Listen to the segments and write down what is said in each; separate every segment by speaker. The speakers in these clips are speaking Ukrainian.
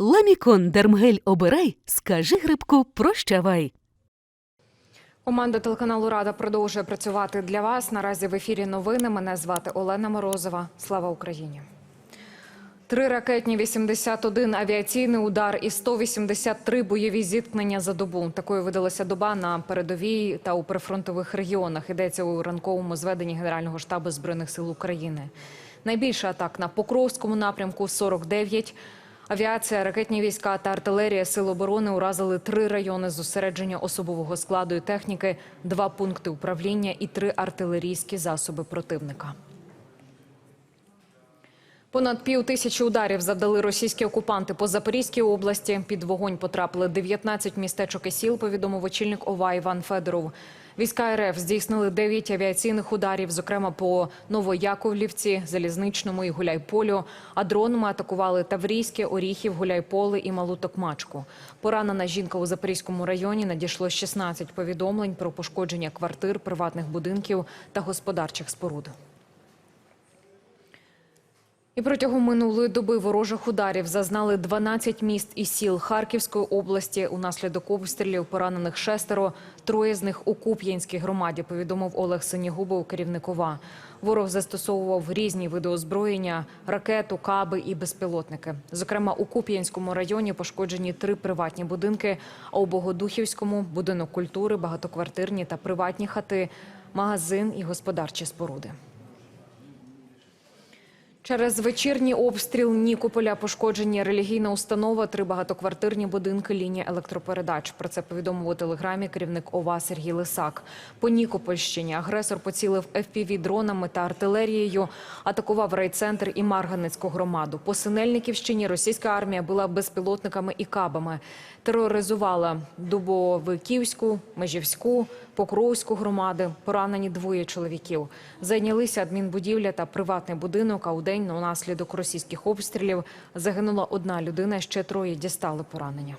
Speaker 1: Ламікон Дермгель обирай, скажи грибку прощавай.
Speaker 2: Команда телеканалу Рада продовжує працювати для вас. Наразі в ефірі новини. Мене звати Олена Морозова. Слава Україні. Три ракетні 81 авіаційний удар і 183 бойові зіткнення за добу. Такою видалася доба на передовій та у прифронтових регіонах. Йдеться у ранковому зведенні Генерального штабу збройних сил України. Найбільше атак на Покровському напрямку 49. Авіація, ракетні війська та артилерія Сил оборони уразили три райони зосередження особового складу і техніки, два пункти управління і три артилерійські засоби противника. Понад пів тисячі ударів завдали російські окупанти по Запорізькій області. Під вогонь потрапили 19 містечок і сіл, повідомив очільник ОВА Іван Федоров. Війська РФ здійснили 9 авіаційних ударів, зокрема по Новояковлівці, Залізничному і Гуляйполю. А дронами атакували Таврійське, Оріхів, Гуляйполе і Малу Токмачку. Поранена жінка у Запорізькому районі надійшло 16 повідомлень про пошкодження квартир, приватних будинків та господарчих споруд. І протягом минулої доби ворожих ударів зазнали 12 міст і сіл Харківської області. Унаслідок обстрілів поранених шестеро, троє з них у Куп'янській громаді, повідомив Олег Синігубов, керівник ОВА. Ворог застосовував різні види озброєння, ракету, каби і безпілотники. Зокрема, у Куп'янському районі пошкоджені три приватні будинки, а у Богодухівському – будинок культури, багатоквартирні та приватні хати, магазин і господарчі споруди. Через вечірній обстріл Нікополя пошкоджені релігійна установа, три багатоквартирні будинки, лінія електропередач. Про це повідомив у телеграмі керівник ОВА Сергій Лисак. По Нікопольщині агресор поцілив fpv дронами та артилерією, атакував райцентр і Марганецьку громаду. По Синельниківщині російська армія була безпілотниками і кабами. Тероризувала Дубовиківську, Межівську, Покровську громади. Поранені двоє чоловіків. Зайнялися адмінбудівля та приватний будинок. А у день унаслідок російських обстрілів загинула одна людина. Ще троє дістали поранення.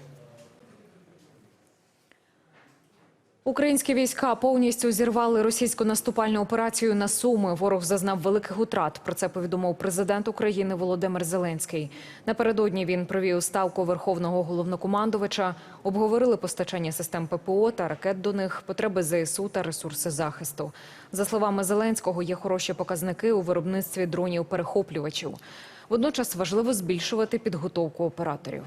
Speaker 2: Українські війська повністю зірвали російську наступальну операцію на Суми. Ворог зазнав великих утрат. Про це повідомив президент України Володимир Зеленський. Напередодні він провів ставку верховного головнокомандувача. Обговорили постачання систем ППО та ракет до них, потреби ЗСУ та ресурси захисту. За словами Зеленського, є хороші показники у виробництві дронів-перехоплювачів. Водночас важливо збільшувати підготовку операторів.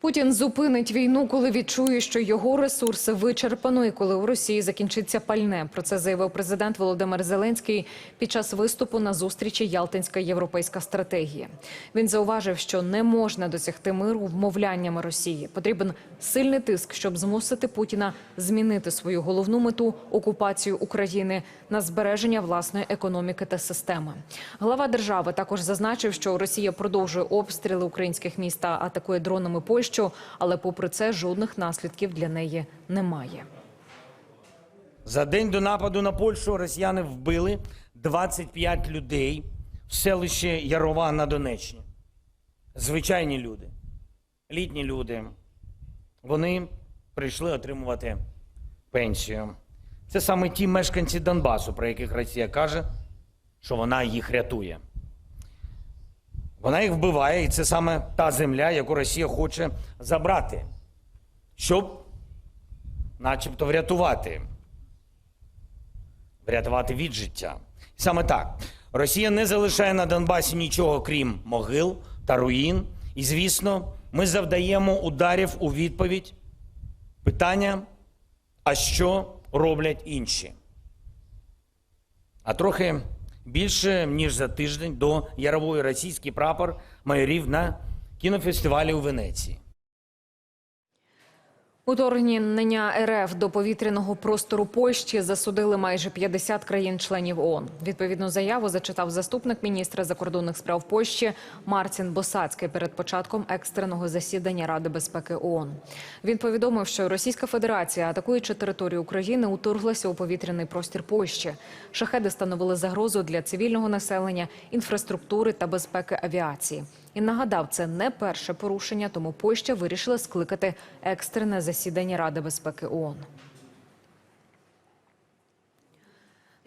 Speaker 2: Путін зупинить війну, коли відчує, що його ресурси вичерпано, і коли у Росії закінчиться пальне. Про це заявив президент Володимир Зеленський під час виступу на зустрічі Ялтинська європейська стратегія. Він зауважив, що не можна досягти миру вмовляннями Росії. Потрібен сильний тиск, щоб змусити Путіна змінити свою головну мету окупацію України на збереження власної економіки та системи. Глава держави також зазначив, що Росія продовжує обстріли українських міст та атакує дронами Польщу, але попри це жодних наслідків для неї немає.
Speaker 3: За день до нападу на Польщу росіяни вбили 25 людей в селищі Ярова на Донеччині. Звичайні люди, літні люди. Вони прийшли отримувати пенсію. Це саме ті мешканці Донбасу, про яких Росія каже, що вона їх рятує. Вона їх вбиває, і це саме та земля, яку Росія хоче забрати, щоб начебто врятувати врятувати від життя. Саме так. Росія не залишає на Донбасі нічого, крім могил та руїн. І, звісно, ми завдаємо ударів у відповідь. Питання: а що роблять інші? А трохи більше, ніж за тиждень до Ярової російський прапор майорів на кінофестивалі у Венеції.
Speaker 2: Уторгнення РФ до повітряного простору Польщі засудили майже 50 країн-членів ООН. Відповідну заяву зачитав заступник міністра закордонних справ Польщі Марцін Босацький перед початком екстреного засідання Ради безпеки ООН. Він повідомив, що Російська Федерація, атакуючи територію України, уторглася у повітряний простір Польщі. Шахеди становили загрозу для цивільного населення, інфраструктури та безпеки авіації. І нагадав, це не перше порушення, тому Польща вирішила скликати екстрене засідання Ради безпеки ООН.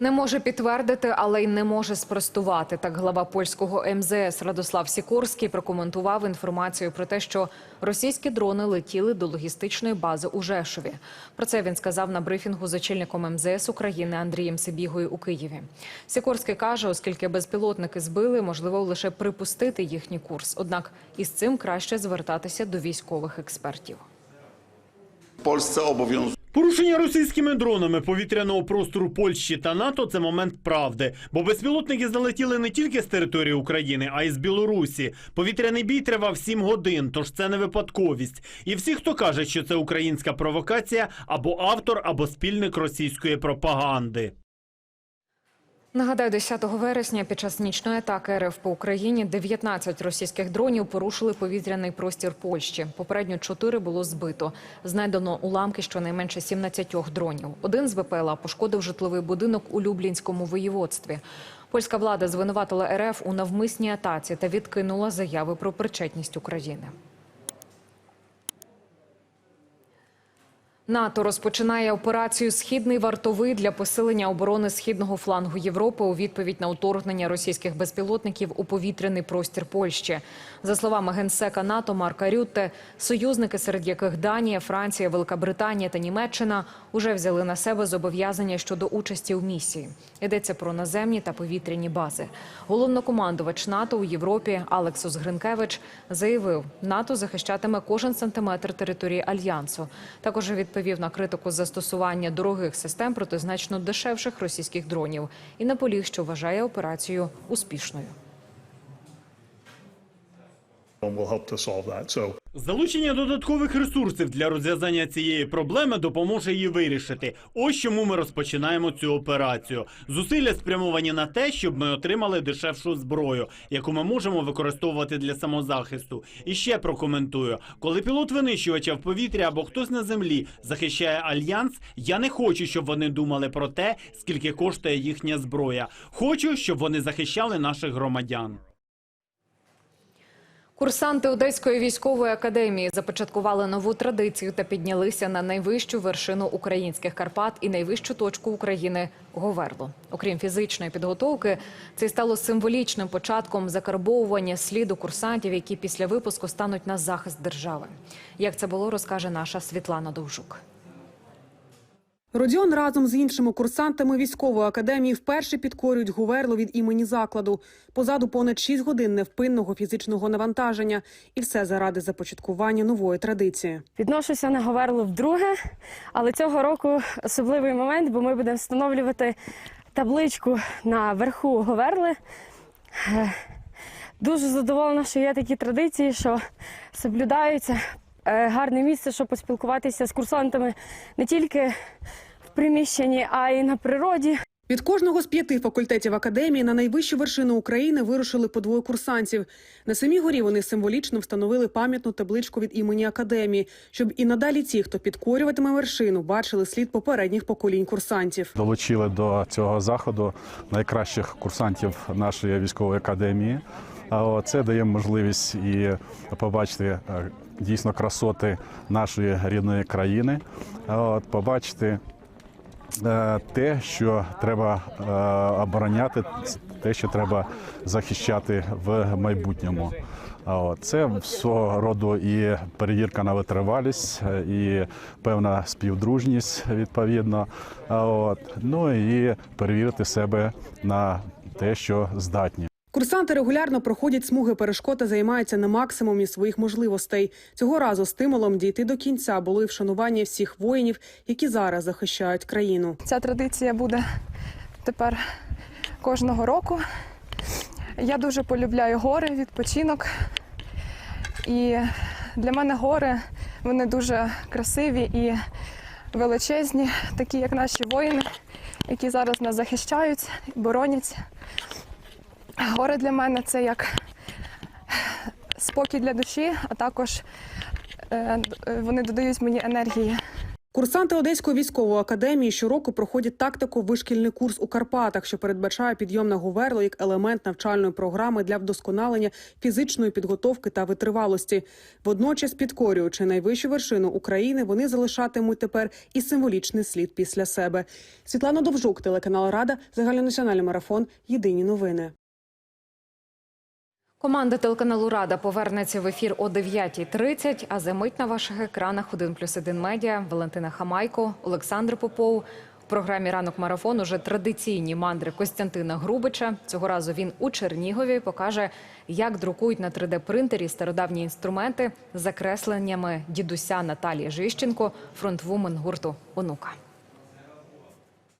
Speaker 2: Не може підтвердити, але й не може спростувати. Так глава польського МЗС Радослав Сікорський прокоментував інформацію про те, що російські дрони летіли до логістичної бази у Жешові. Про це він сказав на брифінгу з очільником МЗС України Андрієм Сибігою у Києві. Сікорський каже, оскільки безпілотники збили, можливо лише припустити їхній курс. Однак із цим краще звертатися до військових експертів.
Speaker 4: Polsce obowiązuje
Speaker 5: Порушення російськими дронами повітряного простору Польщі та НАТО це момент правди, бо безпілотники залетіли не тільки з території України, а й з Білорусі. Повітряний бій тривав 7 годин, тож це не випадковість. І всі, хто каже, що це українська провокація, або автор, або спільник російської пропаганди.
Speaker 2: Нагадаю, 10 вересня під час нічної атаки РФ по Україні 19 російських дронів порушили повітряний простір Польщі. Попередньо 4 було збито. Знайдено уламки щонайменше 17 дронів. Один з ВПЛА пошкодив житловий будинок у Люблінському воєводстві. Польська влада звинуватила РФ у навмисній атаці та відкинула заяви про причетність України. НАТО розпочинає операцію Східний вартовий для посилення оборони східного флангу Європи у відповідь на вторгнення російських безпілотників у повітряний простір Польщі. За словами генсека НАТО Марка Рютте, союзники, серед яких Данія, Франція, Велика Британія та Німеччина, уже взяли на себе зобов'язання щодо участі в місії. Йдеться про наземні та повітряні бази. Головнокомандувач НАТО у Європі Алексус Гринкевич заявив, НАТО захищатиме кожен сантиметр території альянсу. Також відповів на критику застосування дорогих систем проти значно дешевших російських дронів і наполіг, що вважає операцію успішною.
Speaker 6: Will
Speaker 5: Залучення додаткових ресурсів для розв'язання цієї проблеми допоможе її вирішити. Ось чому ми розпочинаємо цю операцію. Зусилля спрямовані на те, щоб ми отримали дешевшу зброю, яку ми можемо використовувати для самозахисту. І ще прокоментую: коли пілот винищувача в повітрі або хтось на землі захищає альянс, я не хочу, щоб вони думали про те, скільки коштує їхня зброя. Хочу, щоб вони захищали наших громадян.
Speaker 2: Курсанти Одеської військової академії започаткували нову традицію та піднялися на найвищу вершину українських Карпат і найвищу точку України Говерло. Окрім фізичної підготовки, це стало символічним початком закарбовування сліду курсантів, які після випуску стануть на захист держави. Як це було, розкаже наша Світлана Довжук.
Speaker 7: Родіон разом з іншими курсантами військової академії вперше підкорюють гуверло від імені закладу. Позаду понад 6 годин невпинного фізичного навантаження, і все заради започаткування нової традиції.
Speaker 8: Відношуся на Говерлу вдруге, але цього року особливий момент, бо ми будемо встановлювати табличку на верху Говерли. Дуже задоволена, що є такі традиції, що соблюдаються. Е, Гарне місце, щоб поспілкуватися з курсантами не тільки в приміщенні, а й на природі.
Speaker 7: Від кожного з п'яти факультетів академії на найвищу вершину України вирушили по двоє курсантів. На самій горі вони символічно встановили пам'ятну табличку від імені академії, щоб і надалі ті, хто підкорюватиме вершину, бачили слід попередніх поколінь курсантів.
Speaker 9: Долучили до цього заходу найкращих курсантів нашої військової академії. А Це дає можливість і побачити е, дійсно красоти нашої рідної країни, побачити те, що треба е, обороняти, те, що треба захищати в майбутньому. Це свого роду і перевірка на витривалість, е, і певна співдружність відповідно. Ну і перевірити себе на те, що здатні.
Speaker 7: Курсанти регулярно проходять смуги перешкод та займаються на максимумі своїх можливостей. Цього разу стимулом дійти до кінця було і вшанування всіх воїнів, які зараз захищають країну.
Speaker 10: Ця традиція буде тепер кожного року. Я дуже полюбляю гори, відпочинок. І для мене гори вони дуже красиві і величезні, такі як наші воїни, які зараз нас захищають, боронять. Гори для мене це як спокій для душі, а також е, вони додають мені енергії.
Speaker 7: Курсанти Одеської військової академії щороку проходять тактику вишкільний курс у Карпатах, що передбачає підйом на гуверло як елемент навчальної програми для вдосконалення фізичної підготовки та витривалості. Водночас, підкорюючи найвищу вершину України, вони залишатимуть тепер і символічний слід після себе. Світлана Довжук, телеканал Рада, загальнонаціональний марафон. Єдині новини.
Speaker 2: Команда телеканалу Рада повернеться в ефір о 9.30, а за мить на ваших екранах 1+,1 медіа Валентина Хамайко, Олександр Попов. В програмі Ранок марафон уже традиційні мандри Костянтина Грубича. Цього разу він у Чернігові покаже, як друкують на 3D-принтері стародавні інструменти з закресленнями дідуся Наталії Жищенко, фронтвумен гурту Онука.